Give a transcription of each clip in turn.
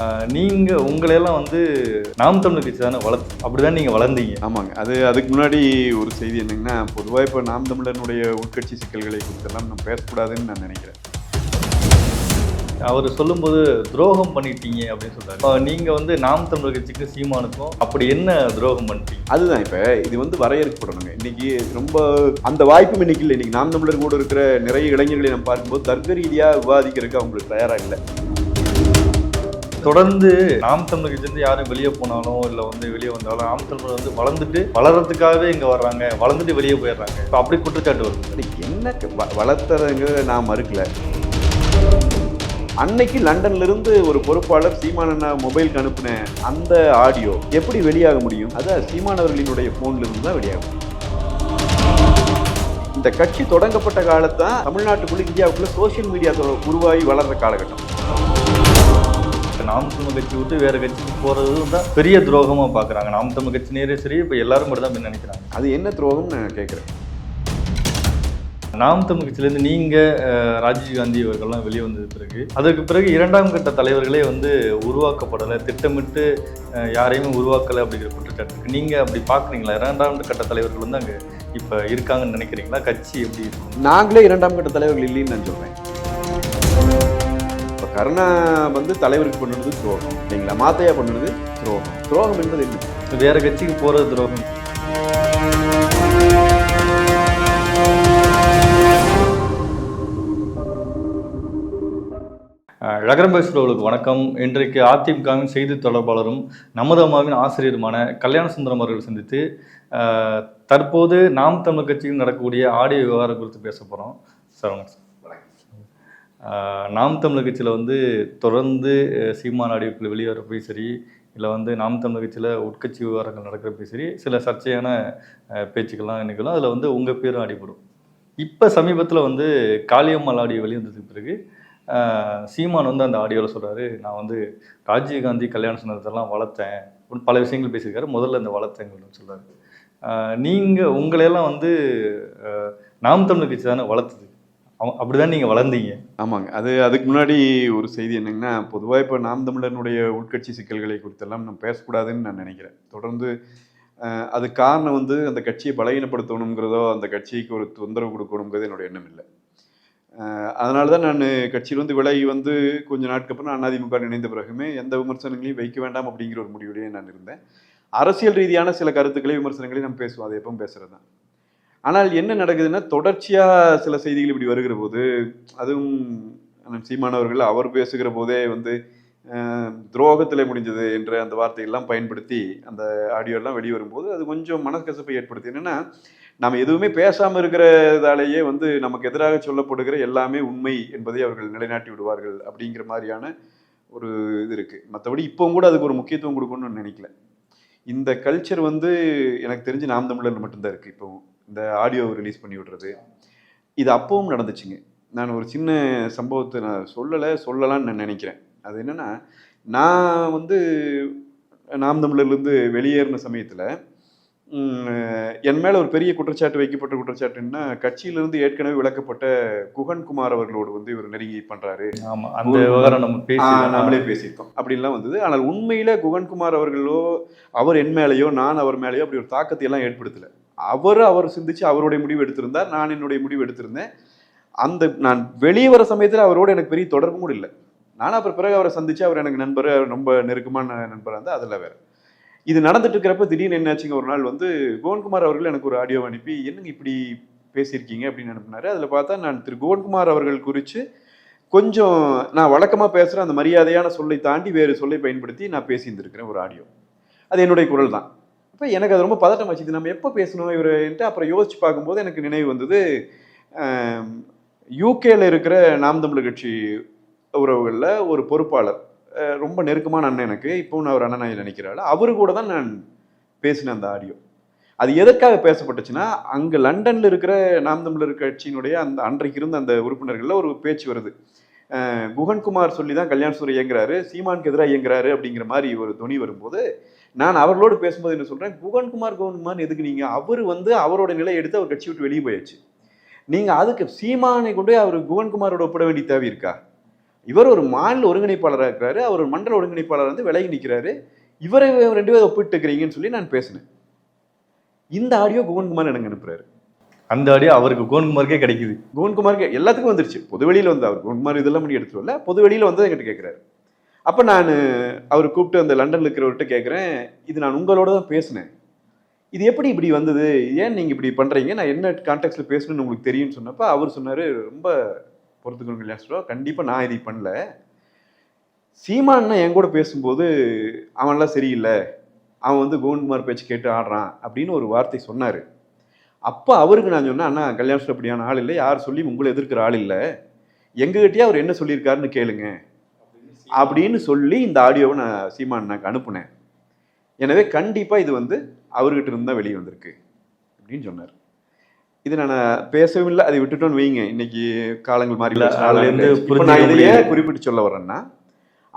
ஆஹ் நீங்க உங்களையெல்லாம் வந்து நாம் தமிழர் கட்சி தானே வளர்த்து அப்படிதான் நீங்க வளர்ந்தீங்க. ஆமாங்க. அது அதுக்கு முன்னாடி ஒரு செய்தி என்னங்கன்னா பொதுவாக இப்போ நாம் தமிழனுடைய உட்கட்சி சிக்கல்களை குறித்தெல்லாம் நம்ம பேசக்கூடாதுன்னு நான் நினைக்கிறேன். அவர் சொல்லும்போது துரோகம் பண்ணிட்டீங்க அப்படின்னு சொல்றாரு. நீங்க வந்து நாம் தமிழர் கட்சிக்கு சீமானுக்கும் அப்படி என்ன துரோகம் பண்ணிட்டீங்க? அதுதான் இப்போ இது வந்து வரையறுக்கப்படணுங்க. இன்னைக்கு ரொம்ப அந்த வாய்ப்பும் இன்னைக்கு இல்லை. இன்னைக்கு நாம் தமிழர் கூட இருக்கிற நிறைய இளைஞர்களை நம்ம பார்க்கும்போது தர்க்க ரீதியாக விவாதிக்கிறதுக்கு அவங்களுக்கு தயாராக இல்லை. தொடர்ந்து நாம் தமிழர் கட்சி யாரும் வெளியே போனாலும் இல்லை வந்து வெளியே வந்தாலும் நாம் தமிழர் வந்து வளர்ந்துட்டு வளர்றதுக்காகவே இங்க வர்றாங்க. வளர்ந்துட்டு வெளியே போயிடுறாங்க. இப்போ அப்படி குற்றச்சாட்டு வருது. என்ன வ- வளர்த்துறதுங்கிறத நான் மறுக்கல. அன்னைக்கு லண்டன்ல இருந்து ஒரு பொறுப்பாளர் சீமானண்ணா மொபைலுக்கு அனுப்பின அந்த ஆடியோ எப்படி வெளியாக முடியும்? அதான் சீமானவர்களினுடைய போன்ல இருந்து தான் வெளியாகும். இந்த கட்சி தொடங்கப்பட்ட காலத்தான் தமிழ்நாட்டுக்குள்ள இந்தியாவுக்குள்ள சோஷியல் மீடியா உருவாகி வளர்ற காலகட்டம். நாம் தமிழ் கட்சி விட்டு வேற கட்சிக்கு போறது தான் பெரிய துரோகமா பாக்குறாங்க. நாம் தமிழ் கட்சி நேரே சரி இப்போ எல்லாரும் மட்டும் தான் நினைக்கிறாங்க. அது என்ன துரோகம்னு நான் கேட்குறேன் நாம் தமிழ் கட்சியிலேருந்து நீங்க அஹ், ராஜீவ் காந்தி அவர்கள்லாம் வெளியே வந்தது பிறகு அதற்கு பிறகு இரண்டாம் கட்ட தலைவர்களே வந்து உருவாக்கப்படலை திட்டமிட்டு யாரையுமே உருவாக்கலை அப்படிங்கிற குற்றச்சாட்டு இருக்கு நீங்க அப்படி பாக்குறீங்களா? இரண்டாம் கட்ட தலைவர்கள் வந்து அங்க இப்ப இருக்காங்கன்னு நினைக்கிறீங்களா? கட்சி எப்படி இருக்கும் நாங்களே இரண்டாம் கட்ட தலைவர்கள் இல்லைன்னு நான் இப்போ கருணா வந்து தலைவருக்கு பண்ணுறது துரோகம். இல்லைங்களா? மாத்தையா பண்ணுறது துரோகம். துரோகம் என்பது என்ன? வேற கட்சிக்கு போறது துரோகம். நகரம் பேசுகிறவர்களுக்கு வணக்கம். இன்றைக்கு அதிமுகவின் செய்தி தொடர்பாளரும் நமது அம்மாவின் ஆசிரியருமான கல்யாண சுந்தரம் அவர்கள் சந்தித்து தற்போது நாம் தமிழர் கட்சியில் நடக்கக்கூடிய ஆடியோ விவகாரம் குறித்து பேச போகிறோம் சார் வணக்கம் சார். நாம் தமிழர் கட்சியில் வந்து தொடர்ந்து சீமான சீமான் வெளியேறப்பையும் சரி இல்லை வந்து நாம் தமிழர் கட்சியில் உட்கட்சி விவகாரங்கள் நடக்கிறப்பையும் சரி சில சர்ச்சையான பேச்சுக்கள்லாம் நிகழும். அதில் வந்து உங்கள் பேரும் அடிபடும். இப்போ சமீபத்தில் வந்து காளியம்மாள் ஆடியோ வெளிவந்ததுக்கு பிறகு சீமான் வந்து அந்த ஆடியோவில் சொல்கிறாரு நான் வந்து ராஜீவ்காந்தி கல்யாண சுந்தரத்தெல்லாம் வளர்த்தேன். பல விஷயங்கள் பேசியிருக்காரு முதல்ல இந்த வளர்த்தேங்கன்னு சொல்கிறாரு நீங்கள் உங்களையெல்லாம் வந்து நாம் தமிழர் கட்சி தானே வளர்த்துது. அவ- அப்படிதான் நீங்கள் வளர்ந்தீங்க. ஆமாங்க. அது அதுக்கு முன்னாடி ஒரு செய்தி என்னங்கன்னா பொதுவாக இப்போ நாம் தமிழனுடைய உட்கட்சி சிக்கல்களை குறித்தெல்லாம் நம்ம பேசக்கூடாதுன்னு நான் நினைக்கிறேன். தொடர்ந்து அது காரணம் வந்து அந்த கட்சியை பலகீனப்படுத்தணுங்கிறதோ அந்த கட்சிக்கு ஒரு தொந்தரவு கொடுக்கணுங்கிறது என்னோட எண்ணம் இல்லை. அதனால தான் நான் கட்சியிலிருந்து விலகி வந்து கொஞ்ச நாட்கு அப்புறம் நான் அதிமுக இணைந்த பிறகுமே எந்த விமர்சனங்களையும் வைக்க வேண்டாம் அப்படிங்கிற ஒரு முடிவுலேயே நான் இருந்தேன். அரசியல் ரீதியான சில கருத்துக்களை விமர்சனங்களையும் நம்ம பேசுவோம் அதை எப்பவும் பேசுகிறது தான் ஆனால் என்ன நடக்குதுன்னா தொடர்ச்சியாக சில செய்திகள் இப்படி வருகிற போது அதுவும் சீமானவர்கள் அவர் பேசுகிற போதே வந்து துரோகத்தில் முடிஞ்சது என்ற அந்த வார்த்தையெல்லாம் பயன்படுத்தி அந்த ஆடியோலாம் வெளியே வரும்போது அது கொஞ்சம் மனக்கசப்பை ஏற்படுத்தி. என்னென்னா நாம் எதுவுமே பேசாமல் இருக்கிறதாலேயே வந்து நமக்கு எதிராக சொல்லப்படுகிற எல்லாமே உண்மை என்பதை அவர்கள் நிலைநாட்டி விடுவார்கள் அப்படிங்கிற மாதிரியான ஒரு இது இருக்குது மற்றபடி இப்போவும் கூட அதுக்கு ஒரு முக்கியத்துவம் கொடுக்கணும்னு நினைக்கல. இந்த கல்ச்சர் வந்து எனக்கு தெரிஞ்சு நாம் தமிழர் மட்டும்தான் இருக்குது இப்போவும். இந்த ஆடியோ ரிலீஸ் பண்ணி விடுறது. இது அப்பவும் நடந்துச்சுங்க. நான் ஒரு சின்ன சம்பவத்தை நான் சொல்லலை சொல்லலாம்னு நான் நினைக்கிறேன். அது என்னன்னா நான் வந்து நாம் தமிழர்லேருந்து வெளியேறின சமயத்தில் என் மேலே ஒரு பெரிய குற்றச்சாட்டு வைக்கப்பட்ட குற்றச்சாட்டுன்னா கட்சியிலிருந்து ஏற்கனவே விளக்கப்பட்ட குகன் குமார் அவர்களோடு வந்து இவர் நெருங்கி பண்ணுறாரு ஆமா அந்த விவகாரம் நம்ம பேசி ஆ, நம்மளே பேசியிருக்கோம். அப்படின்லாம் வந்தது. ஆனால் உண்மையில குகன்குமார் அவர்களோ அவர் என் மேலேயோ நான் அவர் மேலேயோ அப்படி ஒரு தாக்கத்தை எல்லாம் ஏற்படுத்தல. அவர் அவர் சிந்திச்சு அவருடைய முடிவு எடுத்திருந்தார் நான் என்னுடைய முடிவு எடுத்திருந்தேன். அந்த நான் வெளியே வர சமயத்தில் அவரோட எனக்கு பெரிய தொடர்பும் கூட இல்லை. நானும் அப்புறம் பிறகு அவரை சந்திச்சு அவர் எனக்கு நண்பர் அவர் ரொம்ப நெருக்கமான நண்பராக இருந்தால் அதில் வேறு. இது நடந்துட்டு இருக்கிறப்ப திடீர்னு என்னாச்சுங்க ஒரு நாள் வந்து கோவன்குமார் அவர்கள் எனக்கு ஒரு ஆடியோ அனுப்பி என்னங்க இப்படி பேசியிருக்கீங்க? அப்படின்னு அனுப்புனாரு. அதில் பார்த்தா நான் திரு கோவன்குமார் அவர்கள் குறித்து கொஞ்சம் நான் வழக்கமாக பேசுகிற அந்த மரியாதையான சொல்லை தாண்டி வேறு சொல்லை பயன்படுத்தி நான் பேசியிருந்திருக்கிறேன் ஒரு ஆடியோ. அது என்னுடைய குரல் தான். அப்போ எனக்கு அது ரொம்ப பதட்டம் வச்சுது நம்ம எப்போ பேசணும்? இவருன்ட்டு அப்புறம் யோசிச்சு பார்க்கும்போது எனக்கு நினைவு வந்தது யூகேல இருக்கிற நாம் தமிழர் கட்சி உறவுகளில் ஒரு பொறுப்பாளர் ரொம்ப நெருக்கமான அண்ணன் எனக்கு. இப்போ நான் ஒரு அண்ணனாய் நினைக்கிறாள் அவரு கூட தான் நான் பேசினேன் அந்த ஆடியோ. அது எதற்காக பேசப்பட்டுச்சுன்னா அங்கே லண்டனில் இருக்கிற நாம் தமிழர் கட்சியினுடைய அந்த அன்றைக்கு இருந்த அந்த உறுப்பினர்களில் ஒரு பேச்சு வருது. குகன்குமார் சொல்லி தான் கல்யாண சூரிய இயங்குறாரு சீமானுக்கு எதிராக இயங்குறாரு அப்படிங்கிற மாதிரி ஒரு துணி வரும்போது நான் அவர்களோடு பேசும்போது என்ன சொல்கிறேன் குகன்குமார் குகன்குமார் எதுக்கு நீங்கள் அவர் வந்து அவரோட நிலை எடுத்து அவர் கட்சி விட்டு வெளியே போயாச்சு. நீங்கள் அதுக்கு சீமானை கொண்டு போய் அவர் குகன்குமாரோட ஒப்பிட வேண்டிய தேவை இருக்கா? இவர் ஒரு மாநில ஒருங்கிணைப்பாளராக இருக்கிறாரு. அவர் ஒரு மண்டல ஒருங்கிணைப்பாளர் வந்து விலகி நிற்கிறாரு இவரை ரெண்டு பேரும் ஒப்பிட்டு இருக்கிறீங்கன்னு சொல்லி நான் பேசினேன். இந்த ஆடியோ குகன்குமார் எனக்கு அனுப்புறாரு. அந்த ஆடியோ அவருக்கு கோன்குமாருக்கே கிடைக்குது. குகன்குமாருக்கு எல்லாத்துக்கும் வந்துருச்சு. பொதுவெளியில் வந்து அவர் குகன்குமார் இதெல்லாம் பண்ணி எடுத்துட்டு வரல. பொதுவெளியில் வந்து என்கிட்ட கேட்குறாரு அப்போ நான் அவர் கூப்பிட்டு அந்த லண்டனில் இருக்கிறவர்கிட்ட கேட்குறேன் இது நான் உங்களோட தான் பேசினேன். இது எப்படி இப்படி வந்தது? ஏன் நீங்கள் இப்படி பண்ணுறீங்க நான் என்ன கான்டாக்ட்ஸில் பேசணும்னு உங்களுக்கு தெரியும்னு சொன்னப்போ அவர் சொன்னார் ரொம்ப பொறுத்துக்கணும் கல்யாணம் கண்டிப்பாக நான் இதை பண்ணல. சீமான்னா என் கூட பேசும்போது அவன்லாம் சரியில்லை. அவன் வந்து கோவிந்த்குமார் பேச்சு கேட்டு ஆடுறான் அப்படின்னு ஒரு வார்த்தை சொன்னார். அப்போ அவருக்கு நான் சொன்னேன் அண்ணா கல்யாணம் அப்படியான ஆள் இல்லை. யார் சொல்லி உங்களை எதிர்க்கிற ஆள் இல்லை. எங்ககிட்டயே அவர் என்ன சொல்லியிருக்காருன்னு கேளுங்க. அப்படின்னு சொல்லி இந்த ஆடியோவை நான் சீமானாக்கு அனுப்புனேன். எனவே கண்டிப்பாக இது வந்து அவர்கிட்ட இருந்து தான் வெளியே வந்திருக்கு அப்படின்னு சொன்னார். இது நான் பேசவும் இல்லை அதை விட்டுட்டோன்னு வைங்க. இன்னைக்கு காலங்கள் மாறி நான் இதை முடியுது. ஏன் குறிப்பிட்டு சொல்ல வரேன்னா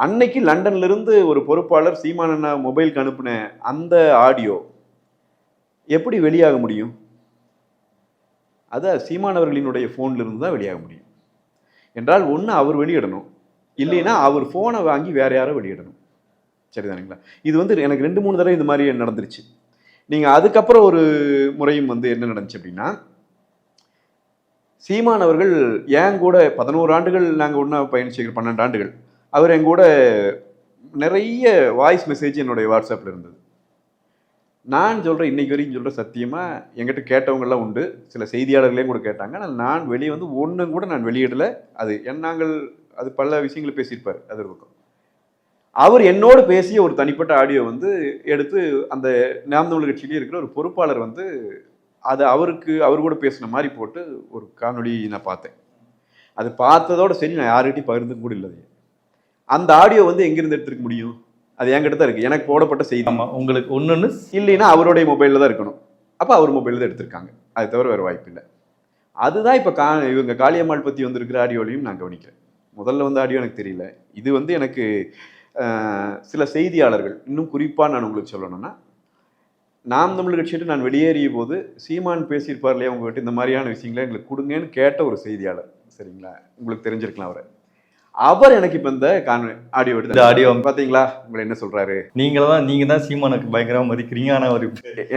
அன்னைக்கு லண்டன்ல இருந்து ஒரு பொறுப்பாளர் சீமான் அண்ணா மொபைலுக்கு அனுப்பின அந்த ஆடியோ எப்படி வெளியாக முடியும்? அது சீமான் அவர்களினுடைய ஃபோன்ல இருந்து தான் வெளியாக முடியும். என்றால் ஒன்று அவர் வெளியிடணும் இல்லைன்னா அவர் ஃபோனை வாங்கி வேற யாரோ வெளியிடணும். சரிதானுங்களா? இது வந்து எனக்கு ரெண்டு மூணு தடவை இந்த மாதிரி நடந்துருச்சு. நீங்கள் அதுக்கப்புறம் ஒரு முறையும் வந்து என்ன நடந்துச்சு அப்படின்னா சீமான் அவர்கள் என் கூட பதினோரு ஆண்டுகள் நாங்கள் ஒன்றா பயணிச்சிருக்கிற பன்னெண்டு ஆண்டுகள். அவர் என் கூட நிறைய வாய்ஸ் மெசேஜ் என்னுடைய வாட்ஸ்அப்பில் இருந்தது. நான் சொல்கிறேன் இன்னைக்கு வரைக்கும் சொல்கிற சத்தியமாக என்கிட்ட கேட்டவங்கெல்லாம் உண்டு. சில செய்தியாளர்களையும் கூட கேட்டாங்க. ஆனால் நான் வெளியே வந்து ஒன்றும் கூட நான் வெளியிடலை. அது என் நாங்கள் அது பல விஷயங்களை பேசியிருப்பார் அது ஒரு பக்கம். அவர் என்னோடு பேசிய ஒரு தனிப்பட்ட ஆடியோ வந்து எடுத்து அந்த நாம் தமிழர் கட்சியிலே இருக்கிற ஒரு பொறுப்பாளர் வந்து அதை அவருக்கு அவர் கூட பேசின மாதிரி போட்டு ஒரு காணொளி நான் பார்த்தேன். அது பார்த்ததோட சரி நான் யார்கிட்டையும் பகிர்ந்து கூட இல்லை. அந்த ஆடியோ வந்து எங்கிருந்து எடுத்துருக்க முடியும்? அது என்கிட்ட தான் இருக்கு. எனக்கு போடப்பட்ட செய்தி. ஆமா உங்களுக்கு ஒன்னொன்னு இல்லைன்னா அவருடைய மொபைலில் தான் இருக்கணும். அப்போ அவர் மொபைலில் தான் எடுத்திருக்காங்க. அது தவிர வேறு வாய்ப்பு இல்லை. அதுதான் இப்போ கா இவங்க காளியம்மாள் பற்றி வந்திருக்கிற ஆடியோலையும் நான் கவனிக்கிறேன். முதல்ல வந்த ஆடியோ எனக்கு தெரியல. இது வந்து எனக்கு சில செய்தியாளர்கள் இன்னும் குறிப்பாக நான் உங்களுக்கு சொல்லணும்னா நாம் தமிழ் கட்சியிட்டு நான் வெளியேறிய போது சீமான் பேசியிருப்பார் இல்லையா உங்ககிட்ட இந்த மாதிரியான விஷயங்களை எங்களுக்கு கொடுங்கன்னு கேட்ட ஒரு செய்தியாளர் சரிங்களா? உங்களுக்கு தெரிஞ்சிருக்கலாம் அவரை. அவர் எனக்கு இப்போ இந்த கான் ஆடியோ எடுத்து இந்த audio பார்த்தீங்களா உங்களை என்ன சொல்றாரு? நீங்க தான் நீங்க தான் சீமானுக்கு பயங்கரமா மதிக்கிறீங்க. ஆனா அவர்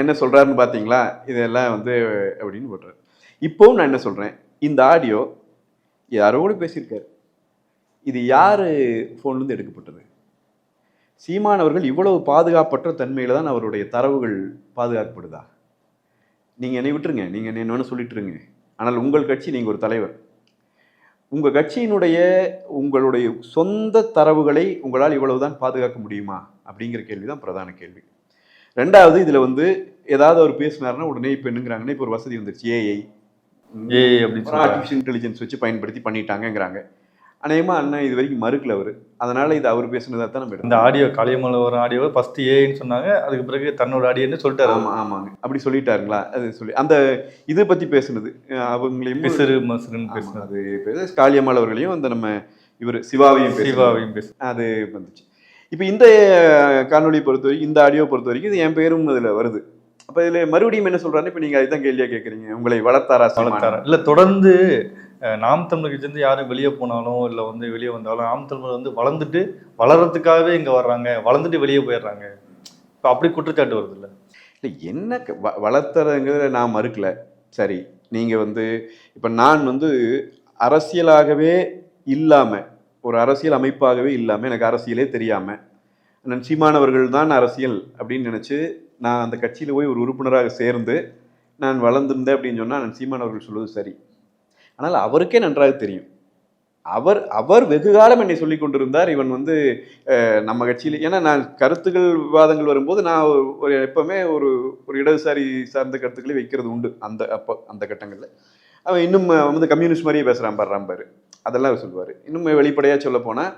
என்ன சொல்றாருன்னு பாத்தீங்களா? இதெல்லாம் வந்து அப்படின்னு போட்டுறாரு இப்போவும் நான் என்ன சொல்றேன்? இந்த ஆடியோ யாரோடு பேசியிருக்காரு? இது யாரு ஃபோன்ல இருந்து எடுக்கப்பட்டது? சீமான் அவர்கள் இவ்வளவு பாதுகாப்பற்ற தன்மையில தான் அவருடைய தரவுகள் பாதுகாக்கப்படுதா? நீங்க என்னை விட்டுருங்க. நீங்க என்ன வேணும் சொல்லிட்டு இருங்க. ஆனால் உங்கள் கட்சி நீங்க ஒரு தலைவர். உங்க கட்சியினுடைய உங்களுடைய சொந்த தரவுகளை உங்களால் இவ்வளவுதான் பாதுகாக்க முடியுமா? அப்படிங்கிற கேள்வி தான் பிரதான கேள்வி. ரெண்டாவது இதுல வந்து ஏதாவது அவர் பேசினாருன்னா உடனே இப்போ என்னங்கிறாங்கன்னா இப்போ ஒரு வசதி வந்துருச்சு. ஏஐ ஏ அப்படின்னு ஆர்டிஃபிஷியல் இன்டெலிஜென்ஸ் வச்சு பயன்படுத்தி பண்ணிட்டாங்கங்கிறாங்க. அநேகமா அண்ணன் இது வரைக்கும் மறுக்கல அவர். அதனால இது அவர் பேசுனதா தான் நம்ம இந்த ஆடியோ காளியம்மல வர ஆடியோ ஃபர்ஸ்ட் ஏன்னு சொன்னாங்க. அதுக்கு பிறகு தன்னோட ஆடியோன்னு சொல்லிட்டாரு ஆமா ஆமாங்க. அப்படி சொல்லிட்டாருங்களா? அது சொல்லி அந்த இதை பத்தி பேசுனது அவங்களையும் பிசிறு மசுருன்னு ஆமா, பேசுனது. காளியம்மாள் அவர்களையும் அந்த நம்ம இவர் சிவாவையும். சிவாவையும் பேசு அது வந்துச்சு. இப்போ இந்த காணொளி பொறுத்த வரைக்கும் இந்த ஆடியோ பொறுத்த வரைக்கும் இது என் பேரும் அதுல வருது. அப்ப இதுல மறுபடியும் என்ன சொல்றாருன்னு இப்போ நீங்க அதுதான் கேள்வியா கேக்குறீங்க. உங்களை வளர்த்தாரா? வளர்த்தாரா? இல்ல தொடர்ந்து நாம் தமிழர்கிட்டேருந்து யாரும் வெளியே போனாலும் இல்லை வந்து வெளியே வந்தாலும் நாம் தமிழர் வந்து வளர்ந்துட்டு வளர்றதுக்காகவே இங்கே வர்றாங்க. வளர்ந்துட்டு வெளியே போயிடுறாங்க. இப்போ அப்படி குற்றச்சாட்டு வருது இல்லை? இல்லை என்ன வ வளர்த்துறதுங்கிறத நான் மறுக்கல. சரி நீங்கள் வந்து இப்போ நான் வந்து அரசியலாகவே இல்லாமல் ஒரு அரசியல் அமைப்பாகவே இல்லாமல் எனக்கு அரசியலே தெரியாமல் நான் சீமானவர்கள் தான் அரசியல் அப்படின்னு நினச்சி நான் அந்த கட்சியில் போய் ஒரு உறுப்பினராக சேர்ந்து நான் வளர்ந்துருந்தேன் அப்படின்னு சொன்னால் நான் சீமானவர்கள் சொல்வது சரி. ஆனால் அவருக்கே நன்றாக தெரியும். அவர் அவர் வெகு காலம் என்னை சொல்லி கொண்டிருந்தார். இவன் வந்து நம்ம கட்சியில் ஏன்னா நான் கருத்துக்கள் விவாதங்கள் வரும்போது நான் ஒரு- எப்பவுமே ஒரு ஒரு இடதுசாரி சார்ந்த கருத்துக்களை வைக்கிறது உண்டு. அந்த அப்போ அந்த கட்டங்களில். அவன் இன்னும் வந்து கம்யூனிஸ்ட் மாதிரியே பேசுகிறான் பாரு பாரு. அதெல்லாம் அவர் சொல்லுவார். இன்னும் வெளிப்படையாக சொல்ல போனால்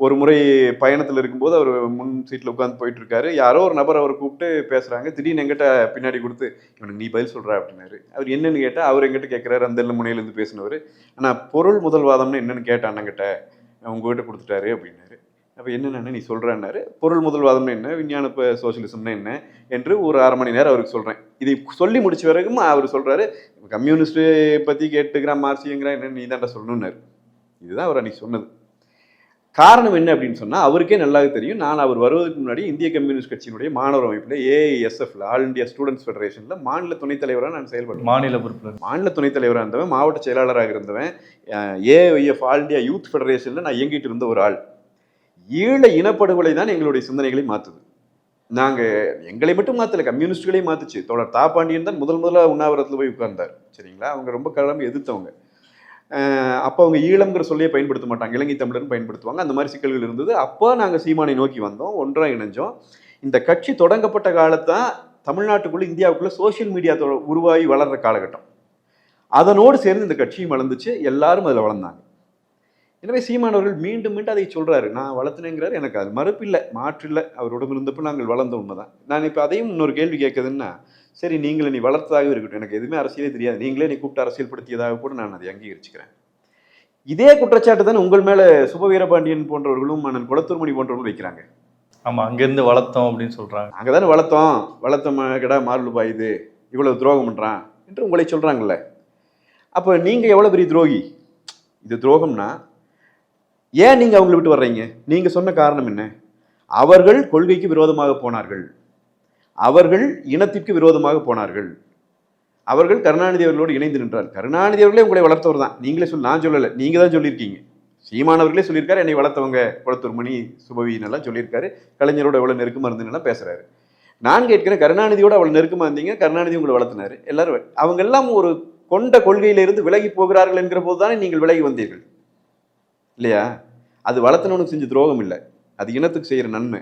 ஒரு முறை பயணத்தில் இருக்கும்போது அவர் முன் சீட்டில் உட்காந்து போயிட்டு இருக்காரு யாரோ ஒரு நபர் அவரை கூப்பிட்டு பேசுகிறாங்க திடீர்னு எங்கிட்ட பின்னாடி கொடுத்து இவனுக்கு நீ பதில் சொல்கிறா அப்படின்னாரு. அவர் என்னன்னு கேட்டால் அவர் எங்கிட்ட கேட்குறாரு அந்த முனையிலேருந்து பேசினவர். ஆனால் பொருள் முதல்வாதம்னு என்னென்னு கேட்டேன் அண்ணங்கிட்ட உங்ககிட்ட கொடுத்துட்டாரு அப்படின்னாரு. அப்போ என்னென்ன நீ சொல்கிறேன்னாரு பொருள் முதல்வாதம்னு என்ன? விஞ்ஞான இப்போ சோசியலிசம்னு என்ன? என்று ஒரு அரை மணி நேரம் அவருக்கு சொல்கிறேன் இதை சொல்லி முடிச்ச வரைக்கும் அவர் சொல்கிறாரு கம்யூனிஸ்ட்டு பற்றி கேட்டுக்கிறான் மார்சிங்கிறான் என்ன நீ தான்டா சொல்லணுன்னாரு இதுதான் அவர் அன்னைக்கு சொன்னது. காரணம் என்ன அப்படின்னு சொன்னா அவருக்கே நல்லா தெரியும். நான் அவர் வருவதற்கு முன்னாடி இந்திய கம்யூனிஸ்ட் கட்சியினுடைய மாணவர் அமைப்பில் ஏஐஎஸ்எஃப்ல ஆல் இந்தியா ஸ்டூடெண்ட்ஸ் ஃபெடரேஷன்ல மாநில துணைத் தலைவராக நான் செயல்படுறேன் மாநில பொறுப்பு மாநில துணைத் தலைவராக இருந்தவன் மாவட்ட செயலாளராக இருந்தவன் ஏஐஎஃப் ஆல் இந்தியா யூத் ஃபெடரேஷனில் நான் இயங்கிட்டு இருந்த ஒரு ஆள். ஈழ இனப்படுகொலை தான் எங்களுடைய சிந்தனைகளை மாற்றுது நாங்கள் எங்களை மட்டும் மாற்றல கம்யூனிஸ்டுகளையும் மாற்றுச்சு தோழர் தாப்பாண்டியன் தான் முதல் முதல்ல உண்ணாவிரத்தில் போய் உட்கார்ந்தார். சரிங்களா? அவங்க ரொம்ப கிளம்பி எதிர்த்தவங்க. அப்போ அவங்க ஈழம்ங்கிற சொல்லியே பயன்படுத்த மாட்டாங்க. இலங்கை தமிழர்னு பயன்படுத்துவாங்க. அந்த மாதிரி சிக்கல்கள் இருந்தது. அப்போ நாங்கள் சீமானை நோக்கி வந்தோம். ஒன்றாக இணைஞ்சோம். இந்த கட்சி தொடங்கப்பட்ட காலத்தான் தமிழ்நாட்டுக்குள்ளே இந்தியாவுக்குள்ளே சோஷியல் மீடியா உருவாகி வளர்கிற காலகட்டம். அதனோடு சேர்ந்து இந்த கட்சியும் வளர்ந்துச்சு. எல்லாரும் அதில் வளர்ந்தாங்க. எனவே சீமான் அவர்கள் மீண்டும் மீண்டும் அதை சொல்கிறாரு நான் வளர்த்தினேங்கிறாரு. எனக்கு அது மறுப்பில்லை. மாற்றில்லை. அவருடன் இருந்தப்போ நாங்கள் வளர்ந்த உண்மைதான். நான் இப்போ அதையும் இன்னொரு கேள்வி கேட்குதுன்னா சரி நீங்களே நீ வளர்த்ததாக இருக்கட்டும். எனக்கு எதுவுமே அரசியலே தெரியாது. நீங்களே நீ கூப்பிட்டு அரசியல்படுத்தியதாக கூட நான் அதை அங்கீகரிச்சுக்கிறேன். இதே குற்றச்சாட்டு தானே உங்கள் மேல சுப வீரபாண்டியன் போன்றவர்களும் அண்ணன் குளத்தூர்மணி போன்றவர்களும் வைக்கிறாங்க. ஆமா அங்கிருந்து வளர்த்தோம் அப்படின்னு சொல்றாங்க. நாங்க தானே வளர்த்தோம். வளர்த்த கடா மாறுபா இது இவ்வளவு துரோகம் பண்றான் என்று உங்களை சொல்றாங்கல்ல. அப்போ நீங்க எவ்வளவு பெரிய துரோகி? இது துரோகம்னா ஏன் நீங்க அவங்களை விட்டு வர்றீங்க? நீங்க சொன்ன காரணம் என்ன? அவர்கள் கொள்கைக்கு விரோதமாக போனார்கள். அவர்கள் இனத்திற்கு விரோதமாக போனார்கள். அவர்கள் கருணாநிதி அவர்களோடு இணைந்து நின்றார். கருணாநிதி அவர்களே உங்களை வளர்த்தவர் தான். நீங்களே சொல்லி நான் சொல்லலை. நீங்கள் தான் சொல்லியிருக்கீங்க. சீமானவர்களே சொல்லியிருக்காரு என்னை வளர்த்தவங்க குளத்தூர் மணி சுபவினெல்லாம் சொல்லியிருக்காரு. கலைஞரோட எவ்வளோ நெருக்கமாக இருந்ததுன்னெல்லாம் பேசுகிறாரு நான் கேட்கிறேன் கருணாநிதியோட அவ்வளோ நெருக்கமாக இருந்தீங்க கருணாநிதி உங்களை வளர்த்தினார். எல்லாரும் அவங்க எல்லாம் ஒரு கொண்ட கொள்கையிலிருந்து விலகி போகிறார்கள் என்கிற போது தானே நீங்கள் விலகி வந்தீர்கள். இல்லையா? அது வளர்த்தனவனுக்கு செஞ்ச துரோகம் இல்லை. அது இனத்துக்கு செய்கிற நன்மை.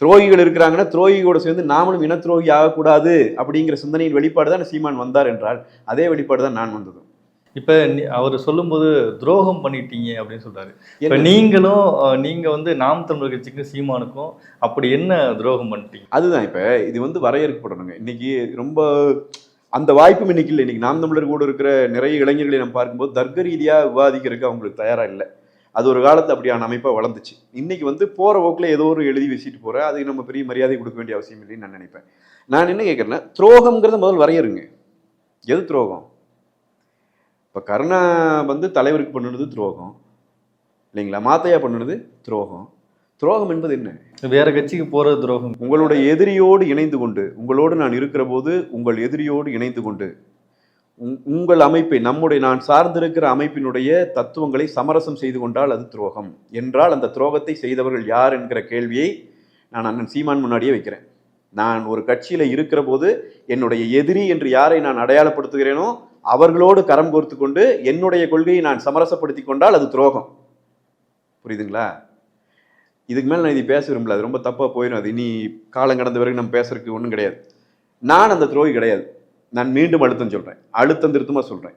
துரோகிகள் இருக்கிறாங்கன்னா துரோகியோட சேர்ந்து நாமளும் இன துரோகி ஆகக்கூடாது அப்படிங்கிற சிந்தனையின் வெளிப்பாடு தான் சீமான் வந்தார் என்றால் அதே வெளிப்பாடு தான் நான் வந்தது இப்ப அவர் சொல்லும்போது துரோகம் பண்ணிட்டீங்க அப்படின்னு சொல்றாரு. இப்ப? நீங்களும் அஹ், நீங்க வந்து நாம் தமிழர் கட்சிக்கும் சீமானுக்கும் அப்படி என்ன துரோகம் பண்ணிட்டீங்க? அதுதான் இப்ப இது வந்து வரையறுக்கப்படணுங்க. இன்னைக்கு ரொம்ப அந்த வாய்ப்பும் இன்னைக்கு இல்லை. இன்னைக்கு நாம் தமிழர் கூட இருக்கிற நிறைய இளைஞர்களை நம்ம பார்க்கும்போது தர்க்க ரீதியா விவாதிக்கிறதுக்கு அவங்களுக்கு தயாரா இல்லை. அது ஒரு காலத்து அப்படியான அமைப்பா வளர்ந்துச்சு. இன்னைக்கு வந்து போற போக்குல ஏதோ ஒரு எழுதி வச்சுட்டு போற அதுக்கு நம்ம பெரிய மரியாதை கொடுக்க வேண்டிய அவசியம் இல்லைன்னு நான் நினைப்பேன். நான் என்ன கேட்கறேன்னா துரோகம்ங்கிறத முதல் வரையறுங்க. எது துரோகம்? இப்ப கருணா வந்து தலைவருக்கு பண்ணுனது துரோகம். இல்லைங்களா? மாத்தையா பண்ணுனது துரோகம். துரோகம் என்பது என்ன? வேற கட்சிக்கு போறது துரோகம். உங்களுடைய எதிரியோடு இணைந்து கொண்டு உங்களோடு நான் இருக்கிற போது உங்கள் எதிரியோடு இணைந்து கொண்டு உங்கள் அமைப்பை நம்முடைய நான் சார்ந்திருக்கிற அமைப்பினுடைய தத்துவங்களை சமரசம் செய்து கொண்டால் அது துரோகம். என்றால் அந்த துரோகத்தை செய்தவர்கள் யார் என்கிற கேள்வியை நான் அண்ணன் சீமான் முன்னாடியே வைக்கிறேன். நான் ஒரு கட்சியில் இருக்கிற போது என்னுடைய எதிரி என்று யாரை நான் அடையாளப்படுத்துகிறேனோ அவர்களோடு கரம் கோர்த்து கொண்டு என்னுடைய கொள்கையை நான் சமரசப்படுத்தி கொண்டால் அது துரோகம். புரியுதுங்களா? இதுக்கு மேலே நான் இது பேச விரும்பல. அது ரொம்ப தப்பாக போயிடும் அது இனி காலம் கடந்த வரைக்கும் நம்ம பேசுறதுக்கு ஒன்றும் கிடையாது. நான் அந்த துரோகி கிடையாது. நான் மீண்டும் அழுத்தம் சொல்றேன். அழுத்தம் திருத்தமா சொல்றேன்.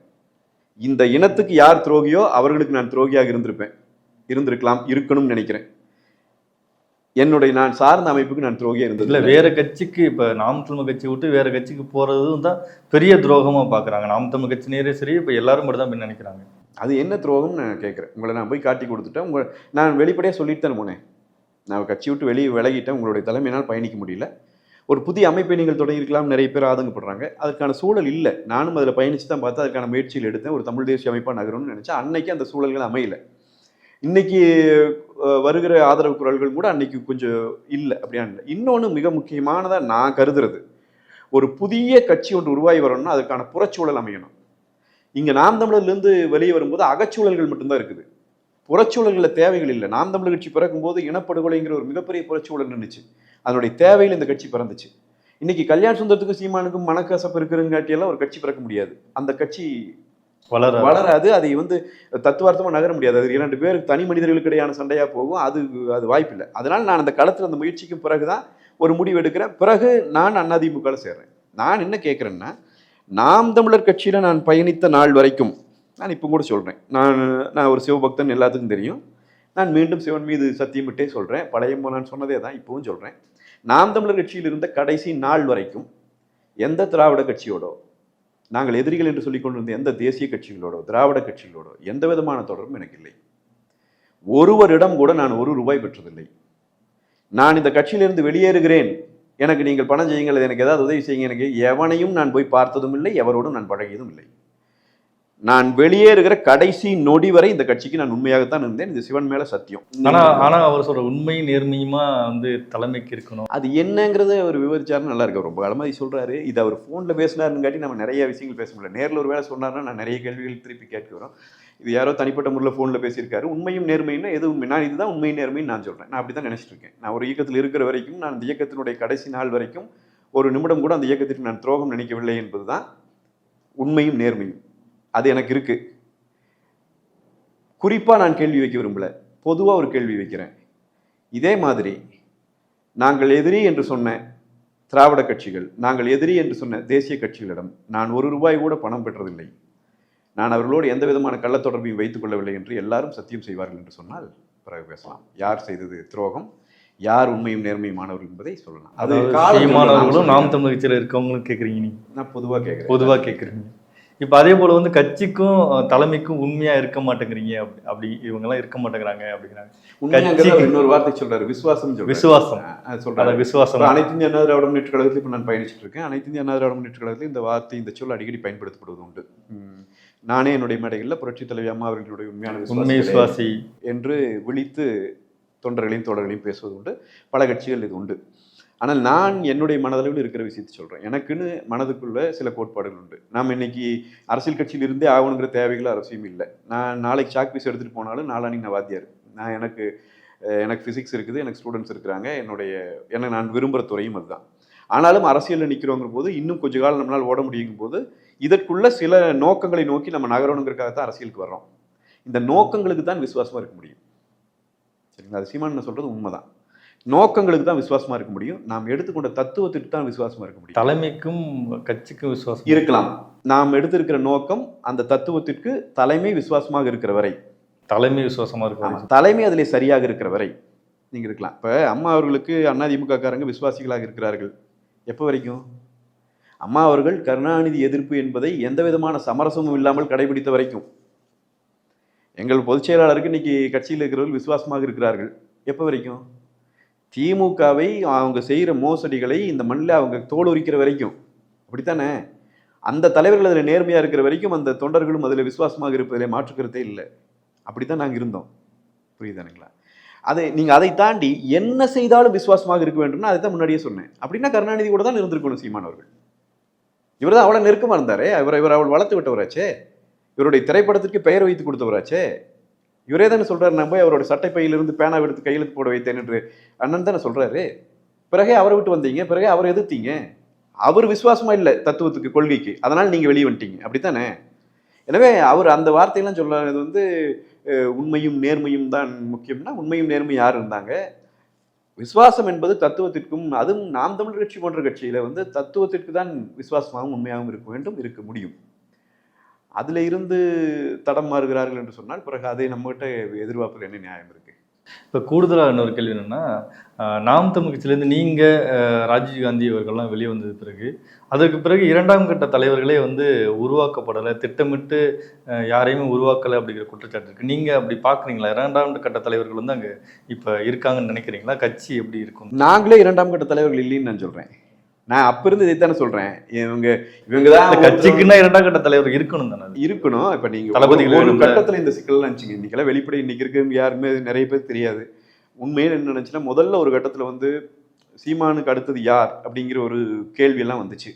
இந்த இனத்துக்கு யார் துரோகியோ அவர்களுக்கு நான் துரோகியாக இருந்திருப்பேன். இருந்திருக்கலாம் இருக்கணும்னு நினைக்கிறேன். என்னுடைய நான் சார்ந்த அமைப்புக்கு நான் துரோகியா இல்ல இருந்தது வேற கட்சிக்கு இப்ப நாம் தமிழ் கட்சி விட்டு வேற கட்சிக்கு போறதும் தான் பெரிய துரோகமா பாக்குறாங்க. நாம் தமிழ் கட்சி நேரே சரி இப்ப எல்லாரும் மட்டும் தான் நினைக்கிறாங்க. அது என்ன துரோகம்னு நான் கேட்குறேன் உங்களை நான் போய் காட்டி கொடுத்துட்டேன். உங்களை நான் வெளிப்படையாக சொல்லிட்டு தானே போனேன். நான் கட்சி விட்டு வெளியே விலகிட்டேன். உங்களுடைய தலைமையினால் பயணிக்க முடியல. ஒரு புதிய அமைப்பை நீங்கள் தொடங்கியிருக்கலாம் நிறைய பேர் ஆதங்கப்படுறாங்க. அதுக்கான சூழல் இல்லை. நானும் அதில் பயணித்து தான் பார்த்து அதுக்கான முயற்சியில் எடுத்தேன். ஒரு தமிழ் தேசிய அமைப்பாக நகரும்னு நினச்சேன். அன்னைக்கு அந்த சூழல்கள் அமையல. இன்னைக்கு வருகிற ஆதரவு குரல்கள் கூட அன்னைக்கு கொஞ்சம் இல்லை. அப்படியான இல்லை இன்னொன்று மிக முக்கியமானதாக நான் கருதுறது. ஒரு புதிய கட்சி ஒன்று உருவாகி வரணும்னா அதுக்கான புறச்சூழல் அமையணும். இங்கே நாம் தமிழர்லேருந்து வெளியே வரும்போது அகச்சூழல்கள் மட்டும்தான் இருக்குது. புறச்சூழல்களில் தேவைகள் இல்லை. நாம் தமிழர் கட்சி பிறக்கும்போது இனப்படுகொலைங்கிற ஒரு மிகப்பெரிய புறச்சூழல் நின்றுச்சு அதனுடைய தேவையில் இந்த கட்சி பிறந்துச்சு. இன்னைக்கு கல்யாண சுந்தரத்துக்கும் சீமானுக்கும் மனக்கசப்பு இருக்கிறங்காட்டியெல்லாம் ஒரு கட்சி பிறக்க முடியாது. அந்த கட்சி வளர வளராது. அதை வந்து தத்துவார்த்தமா நகர முடியாது. அது இரண்டு பேர் தனி மனிதர்களுக்கு இடையான சண்டையா போகும். அது அது வாய்ப்பில்லை. அதனால நான் அந்த களத்துல அந்த முயற்சிக்கும் பிறகுதான் ஒரு முடிவு எடுக்கிறேன். பிறகு நான் அதிமுகவில் சேர்றேன். நான் என்ன கேட்குறேன்னா நாம் தமிழர் கட்சியில நான் பயணித்த நாள் வரைக்கும் நான் இப்போ கூட சொல்கிறேன் நான் நான் ஒரு சிவபக்தன் எல்லாத்துக்கும் தெரியும். நான் மீண்டும் சிவன் மீது சத்தியமிட்டே சொல்கிறேன் பழைய நான் சொன்னதே தான் இப்போவும் சொல்கிறேன் நாம் தமிழர் கட்சியில் இருந்த கடைசி நாள் வரைக்கும் எந்த திராவிட கட்சியோடோ நாங்கள் எதிரிகள் என்று சொல்லிக் கொண்டிருந்த எந்த தேசிய கட்சிகளோடோ திராவிட கட்சிகளோடோ எந்த விதமான தொடர்பும் எனக்கு இல்லை. ஒருவரிடம் கூட நான் ஒரு ரூபாய் பெற்றதில்லை. நான் இந்த கட்சியிலிருந்து வெளியேறுகிறேன். எனக்கு நீங்கள் பணம் செய்யுங்கள் எனக்கு ஏதாவது உதவி செய்யுங்க எனக்கு எவனையும் நான் போய் பார்த்ததும் இல்லை எவரோடும் நான் பழகியதும் இல்லை. நான் வெளியேறுகிற கடைசி நொடி வரை இந்த கட்சிக்கு நான் உண்மையாகத்தான் இருந்தேன். இது சிவன் மேல சத்தியம். ஆனா ஆனா அவர் சொல்ற உண்மையும் நேர்மையுமா வந்து தலைமைக்கு இருக்கணும்? அது என்னங்கிறத அவர் விவரிச்சாருன்னு நல்லா இருக்கு. ரொம்ப காலமா இது சொல்றாரு. இது அவர் ஃபோனில் பேசினாருங்காட்டி நம்ம நிறைய விஷயங்கள் பேச முடியல. நேரில் ஒரு வேலை சொன்னாருன்னா நான் நிறைய கேள்விகள் திருப்பி கேட்க வரும். இது யாரோ தனிப்பட்ட முறையில் ஃபோனில் பேசியிருக்காரு. உண்மையும் நேர்மையும் எது உண்மை நான் இதுதான் உண்மையும் நேர்மையும் நான் சொல்றேன். நான் அப்படி தான் நினைச்சிட்டு இருக்கேன். நான் ஒரு இயக்கத்தில் இருக்கிற வரைக்கும் நான் அந்த இயக்கத்தினுடைய கடைசி நாள் வரைக்கும் ஒரு நிமிடம் கூட அந்த இயக்கத்திற்கு நான் துரோகம் நினைக்கவில்லை என்பதுதான் உண்மையும் நேர்மையும். அது எனக்கு இருக்கு. குறிப்பா நான் கேள்வி வைக்க விரும்பல. பொதுவா ஒரு கேள்வி வைக்கிறேன். இதே மாதிரி நாங்கள் எதிரி என்று சொன்ன திராவிட கட்சிகள் நாங்கள் எதிரி என்று சொன்ன தேசிய கட்சிகளிடம் நான் ஒரு ரூபாய் கூட பணம் பெற்றதில்லை. நான் அவர்களோடு எந்த விதமான கள்ள தொடர்பையும் வைத்துக் கொள்ளவில்லை என்று எல்லாரும் சத்தியம் செய்வார்கள் என்று சொன்னால் பிறகு பேசலாம். யார் செய்தது துரோகம்? யார் உண்மையும் நேர்மையுமானவர்கள் என்பதை சொல்லலாம். அது சீமானவர்களும் நாம் நான் தமிழ் கட்சியில இருக்கவங்களும் கேக்குறீங்க நீங்க. நான் பொதுவா கேட்கிறேன். பொதுவா கேக்குறீங்க இப்ப அதே போல வந்து கட்சிக்கும் தலைமைக்கும் உண்மையா இருக்க மாட்டேங்கிறீங்க. அப்படி அப்படி இவங்க எல்லாம் இருக்க மாட்டேங்கிறாங்க அப்படிங்கிறாங்க. இன்னொரு வார்த்தை சொல்றாரு. விசுவாசம் விசுவாசம். சொல்றாரு. விசுவாசம். அனைத்து இந்திய அண்ணா திராவிட முன்னேற்ற கழகத்தில் இப்போ நான் பயணிச்சுட்டு இருக்கேன். அனைத்து இந்திய அண்ணா திராவிட முன்னேற்ற கழகத்தில் இந்த வார்த்தை இந்த சொல் அடிக்கடி பயன்படுத்தப்படுவது உண்டு. நானே என்னுடைய மேடைகளில் புரட்சித் தலைவி அம்மா அவர்களுடைய உண்மையான உண்மை விசுவாசி. என்று விழித்து தொண்டர்களையும் தோழர்களையும் பேசுவது உண்டு. பல கட்சிகள் இது உண்டு. ஆனால் நான் என்னுடைய மனதளவில் இருக்கிற விஷயத்தை சொல்கிறேன் எனக்குன்னு மனதுக்குள்ள சில கோட்பாடுகள் உண்டு. நாம் இன்னைக்கு அரசியல் கட்சியில் இருந்தே ஆகணுங்கிற தேவைகள் அவசியம் இல்லை. நான் நாளைக்கு சாக் பீஸ் எடுத்துகிட்டு போனாலும் நாளானிக்கு நான் வாத்தியார். நான் எனக்கு எனக்கு ஃபிசிக்ஸ் இருக்குது எனக்கு ஸ்டூடெண்ட்ஸ் இருக்கிறாங்க. என்னுடைய என்ன நான் விரும்புகிற துறையும் அதுதான். ஆனாலும் அரசியலில் நிற்கிறோங்கிற போது இன்னும் கொஞ்ச காலம் நம்மளால் ஓட முடியுங்கும் போது இதற்குள்ள சில நோக்கங்களை நோக்கி நம்ம நகரணுங்கிறதுக்காக தான் அரசியலுக்கு வர்றோம். இந்த நோக்கங்களுக்கு தான் விசுவாசமாக இருக்க முடியும். சரிங்களா? அது சீமான் சொல்கிறது உண்மைதான். நோக்கங்களுக்கு தான் விசுவாசமா இருக்க முடியும். நாம் எடுத்துக்கொண்ட தத்துவத்திற்கு தான் விசுவாசமா இருக்க முடியும். தலைமைக்கும் கட்சிக்கும் விசுவாசம் இருக்கலாம். நாம் எடுத்திருக்கிற நோக்கம் அந்த தத்துவத்திற்கு தலைமை விசுவாசமாக இருக்கிற வரை. தலைமை விசுவாசமா இருக்கும் ஆமா, தலைமை அதிலே சரியாக இருக்கிற வரை. நீங்க இருக்கலாம். இப்ப அம்மா அவர்களுக்கு அதிமுக காரங்க விசுவாசிகளாக இருக்கிறார்கள். எப்போ வரைக்கும்? அம்மா அவர்கள் கருணாநிதி எதிர்ப்பு என்பதை எந்த விதமான சமரசமும் இல்லாமல் கடைபிடித்த வரைக்கும். எங்கள் பொதுச் செயலாளருக்கு இன்னைக்கு கட்சியில் இருக்கிறவர்கள் விசுவாசமாக இருக்கிறார்கள். எப்போ வரைக்கும்? திமுகவை அவங்க செய்கிற மோசடிகளை இந்த மண்ணில் அவங்க தோல் உரிக்கிற வரைக்கும். அப்படித்தானே? அந்த தலைவர்கள் அதில் நேர்மையாக இருக்கிற வரைக்கும் அந்த தொண்டர்களும் அதில் விசுவாசமாக இருப்பதிலே மாற்றுக்கிறதே இல்லை. அப்படித்தான் நாங்கள் இருந்தோம். புரியுதானுங்களா அதை நீங்கள் அதை தாண்டி என்ன செய்தாலும் விசுவாசமாக இருக்க வேண்டும்னு அதை தான் முன்னாடியே சொன்னேன். அப்படின்னா கருணாநிதி கூட தான் இருந்திருக்கணும் சீமான் அவர்கள். இவர் தான் அவ்வளோ நெருக்கமாக இருந்தாரே. இவர் இவர் அவள் வளர்த்து விட்டவராச்சே. இவருடைய திரைப்படத்திற்கு பெயர் வைத்து கொடுத்தவராச்சே. இவரே தானே சொல்கிறார் நான் போய் அவரோட சட்டைப்பையிலிருந்து பேனா எடுத்து கையெழுத்து போட வைத்தேன் என்று அண்ணன் தானே சொல்கிறாரு பிறகே அவரை விட்டு வந்தீங்க பிறகே அவரை எதிர்த்தீங்க. அவர் விசுவாசமாக இல்லை தத்துவத்துக்கு கொள்கைக்கு. அதனால் நீங்கள் வெளியே வந்துட்டீங்க. அப்படித்தானே? எனவே அவர் அந்த வார்த்தையெல்லாம் சொல்கிறது வந்து உண்மையும் நேர்மையும் தான் முக்கியம்னா உண்மையும் நேர்மையும் யார் இருந்தாங்க? விசுவாசம் என்பது தத்துவத்திற்கும் அதுவும் நாம் தமிழ் கட்சி போன்ற கட்சியில் வந்து தத்துவத்திற்கு தான் விசுவாசமாகவும் உண்மையாகவும் இருக்க வேண்டும் இருக்க முடியும். அதுல இருந்து தடம் மாறுகிறார்கள் என்று சொன்னால் பிறகு அதை நம்மகிட்ட எதிர்பார்ப்பதில் என்ன நியாயம் இருக்கு? இப்போ கூடுதலாக இன்னொரு கேள்வி என்னன்னா நாம் தமிழ் கட்சியிலேருந்து நீங்க அஹ், ராஜீவ் காந்தி அவர்கள்லாம் வெளியே வந்தது பிறகு அதற்கு பிறகு இரண்டாம் கட்ட தலைவர்களே வந்து உருவாக்கப்படலை திட்டமிட்டு யாரையுமே உருவாக்கலை அப்படிங்கிற குற்றச்சாட்டு இருக்கு. நீங்க அப்படி பார்க்குறீங்களா இரண்டாம் கட்ட தலைவர்கள் வந்து அங்க இப்போ இருக்காங்கன்னு நினைக்கிறீங்களா? கட்சி எப்படி இருக்கும்? நாங்களே இரண்டாம் கட்ட தலைவர்கள் இல்லைன்னு நான் சொல்றேன். நான் அப்ப இருந்து இதைத்தானே சொல்றேன். இவங்க இவங்க தான் கட்சிக்குன்னா இரண்டாம் கட்ட தலைவர் இருக்கணும் தானே. இருக்கணும். இப்ப நீங்க ஒரு-. கட்டத்துல இந்த சிக்கல் நினைச்சீங்க இன்னைக்கெல்லாம் வெளிப்படை இன்னைக்கு இருக்கிறவங்க யாருமே நிறைய பேர் தெரியாது. உண்மையில என்ன நினைச்சுன்னா முதல்ல ஒரு கட்டத்துல வந்து சீமானுக்கு அடுத்தது யார் அப்படிங்கிற ஒரு கேள்வி எல்லாம் வந்துச்சு.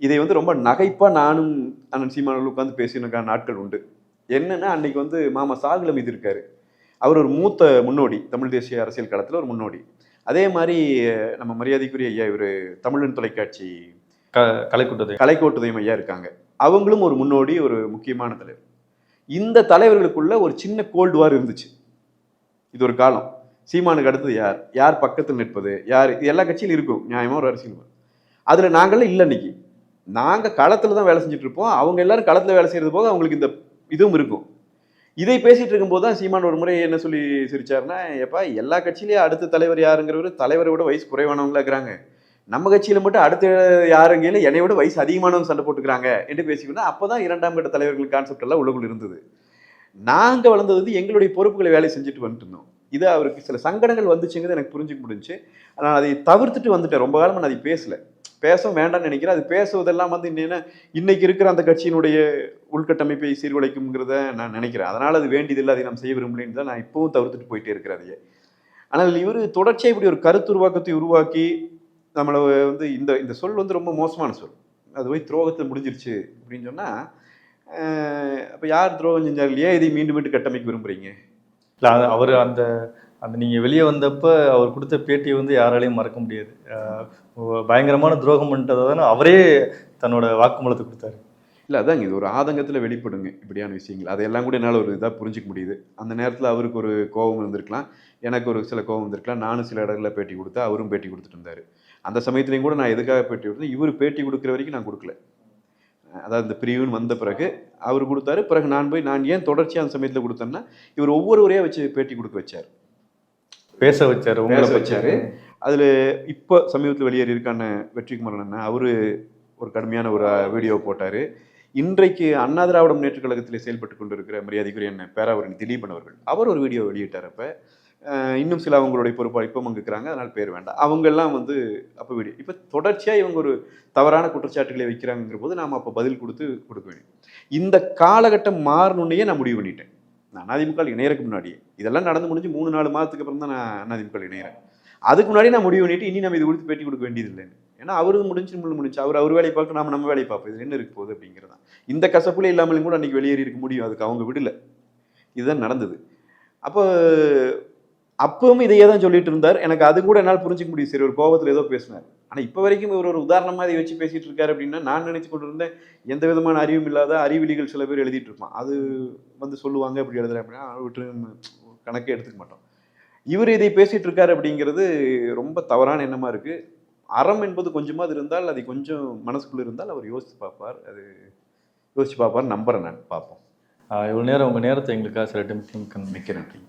இதை வந்து ரொம்ப நகைப்பா நானும் அண்ணன் சீமானோட உட்காந்து பேசினக்கான நாட்கள் உண்டு. என்னன்னா அன்னைக்கு வந்து மாமா சாகுல மீது இருக்காரு. அவர் ஒரு மூத்த முன்னோடி தமிழ் தேசிய அரசியல் களத்துல ஒரு முன்னோடி. அதே மாதிரி நம்ம மரியாதைக்குரிய ஐயா இவர் தமிழன் தொலைக்காட்சி க கலைக்கூட்டத்தை கலைக்கோட்டுதயம் ஐயா இருக்காங்க. அவங்களும் ஒரு முன்னோடி ஒரு முக்கியமான தலைவர். இந்த தலைவர்களுக்குள்ள ஒரு சின்ன கோல்டு வார் இருந்துச்சு. இது ஒரு காலம். சீமானுக்கு அடுத்தது யார்? யார் பக்கத்தில் நிற்பது? யார்? இது எல்லா கட்சியிலும் இருக்கும். நியாயமா ஒரு அரசியல். அதுல நாங்களாம் இல்லை இன்னைக்கு. நாங்க களத்துல தான் வேலை செஞ்சுட்டு இருப்போம். அவங்க எல்லாரும் களத்துல வேலை செய்யறது போக அவங்களுக்கு இந்த இதுவும் இருக்கும். இதை பேசிட்டு இருக்கும்போது தான் சீமான் ஒரு முறை என்ன சொல்லி சிரிச்சாருன்னா எப்பா எல்லா கட்சியிலையும் அடுத்த தலைவர் யாருங்கிறவர் தலைவரை விட வயசு குறைவானவங்களா இருக்கிறாங்க. நம்ம கட்சியில மட்டும் அடுத்த யாருங்கையில என்னை விட வயசு அதிகமானவங்க சண்டை போட்டுக்கிறாங்க. என்று பேசிக்கணும் அப்போதான் இரண்டாம் கட்ட தலைவர்கள் கான்செப்ட் எல்லாம் உள்ளுக்குள் இருந்தது. நாங்கள் வளர்ந்தது வந்து எங்களுடைய பொறுப்புகளை வேலை செஞ்சுட்டு வந்துட்டு இருந்தோம். இது அவருக்கு சில சங்கடங்கள் வந்துச்சுங்கிறது எனக்கு புரிஞ்சுக்க முடிஞ்சு ஆனால் அதை தவிர்த்துட்டு வந்துட்டேன். ரொம்ப காலமாக நான் அதை பேசலை. பேசவும் வேண்டாம்னு நினைக்கிறேன். அது பேசுவதெல்லாம் வந்து என்னென்ன இன்னைக்கு இருக்கிற அந்த கட்சியினுடைய உள்கட்டமைப்பை சீர்குலைக்கும்ங்கிறத நான் நினைக்கிறேன். அதனால் அது வேண்டியதில்லை அதை நாம் செய்ய விரும்பலைன்னு தான் நான் இப்பவும் தவிர்த்துட்டு போயிட்டே இருக்கிறேன் அதையே. ஆனால் இவர் தொடர்ச்சியாக இப்படி ஒரு கருத்து உருவாக்கத்தை உருவாக்கி நம்மளை வந்து இந்த இந்த சொல் வந்து ரொம்ப மோசமான சொல். அது போய் துரோகத்தை முடிஞ்சிருச்சு அப்படின்னு சொன்னால் அப்போ யார் துரோகம் செஞ்சார்? இல்லையா இதை மீண்டும் மீண்டும் கட்டமைக்க விரும்புறீங்க? இல்லை அவர் அந்த அந்த நீங்கள் வெளியே வந்தப்போ அவர் கொடுத்த பேட்டியை வந்து யாராலையும் மறக்க முடியாது. பயங்கரமான துரோகம் பண்ணிட்டதை தானே அவரே தன்னோட வாக்குமூலத்தை கொடுத்தாரு. இல்லை அதாங்க இது ஒரு ஆதங்கத்தில் வெளிப்படுங்க இப்படியான விஷயங்கள். அதையெல்லாம் கூட என்னால் ஒரு இதாக புரிஞ்சிக்க முடியுது. அந்த நேரத்தில் அவருக்கு ஒரு கோபம் இருந்திருக்கலாம். எனக்கு ஒரு சில கோபம் இருந்திருக்கலாம். நானும் சில இடங்களில் பேட்டி கொடுத்தா அவரும் பேட்டி கொடுத்துட்டு இருந்தார். அந்த சமயத்துலையும் கூட நான் எதுக்காக பேட்டி கொடுத்தேன்? இவர் பேட்டி கொடுக்குற வரைக்கும் நான் கொடுக்கல. அதாவது இந்த பிரிவுன்னு வந்த பிறகு அவர் கொடுத்தாரு. பிறகு நான் போய் நான் ஏன் தொடர்ச்சியாக அந்த சமயத்தில் கொடுத்தேன்னா இவர் ஒவ்வொருவரையாக வச்சு பேட்டி கொடுக்க வச்சார். பேச வச்சாரு உங்களை பேச. வச்சாரு. அதில் இப்போ சமீபத்தில் வெளியேறி இருக்கான வெற்றிக்குமரன் அண்ணன் அவர் ஒரு கடுமையான ஒரு வீடியோ போட்டார். இன்றைக்கு அண்ணா திராவிட முன்னேற்ற கழகத்தில் செயல்பட்டு கொண்டிருக்கிற மரியாதைக்குரிய பேராவரணி திலீபன் அவர்கள் அவர் ஒரு வீடியோ வெளியிட்டார் அப்போ. இன்னும் சில அவங்களுடைய பொறுப்பாக இப்போ அங்கே இருக்கிறாங்க அதனால் பேர் வேண்டாம். அவங்கெல்லாம் வந்து அப்போ வீடியோ இப்போ தொடர்ச்சியாக இவங்க ஒரு தவறான குற்றச்சாட்டுகளை வைக்கிறாங்கிற போது நாம் அப்போ பதில் கொடுத்து கொடுக்க வேண்டும். இந்த காலகட்டம் மாறணுன்னே நான் முடிவு பண்ணிட்டேன். அதிமுக இணையறதுக்கு முன்னாடி. இதெல்லாம் நடந்து முடிஞ்சு மூணு நாலு மாதத்துக்கு அப்புறம் தான் நான் அதிமுக இணையறேன். அதுக்கு முன்னாடி நான் முடிவு பண்ணிட்டு இனி நம்ம இது கொடுத்து பேட்டி கொடுக்க வேண்டியதில்லைன்னு ஏன்னா அவரு முடிஞ்சு முழு முடிஞ்சு. அவர் அவர் வேலையை பார்க்க நாம நம்ம வேலையை பார்ப்போம். இது என்ன இருக்க போகுது அப்படிங்கிறதான் இந்த கசப்புல இல்லாமலும் கூட அன்றைக்கி வெளியேறி இருக்க முடியும். அதுக்கு அவங்க விடல. இதுதான் நடந்தது. அப்போ அப்பவும் இதையே தான் சொல்லிட்டு இருந்தார். எனக்கு அது கூட என்னால் புரிஞ்சுக்க முடியும் சரி ஒரு கோபத்தில் ஏதோ பேசினார். ஆனால் இப்போ வரைக்கும் இவர் ஒரு உதாரணமாக இதை வச்சு பேசிட்டு இருக்காரு அப்படின்னா நான் நினைச்சு கொண்டு இருந்தேன் எந்த விதமான அறிவும் இல்லாத அறிவிலிகள் சில பேர் எழுதிட்டு இருப்பான். அது வந்து சொல்லுவாங்க இப்படி எழுதுறேன் அப்படின்னா விட்டு கணக்கே எடுத்துக்க மாட்டோம். இவர் இதை பேசிட்டு இருக்காரு அப்படிங்கிறது ரொம்ப தவறான எண்ணமாக இருக்குது அறம் என்பது கொஞ்சமாவது இருந்தால் அதை கொஞ்சம் மனசுக்குள்ளே இருந்தால் அவர் யோசித்து பார்ப்பார். அது யோசித்து பார்ப்பார் நம்புறேன் நான். பார்ப்போம். இவ்வளோ நேரம் உங்கள் நேரத்தை எங்களுக்காக சில டைம் மிக்க நன்றி.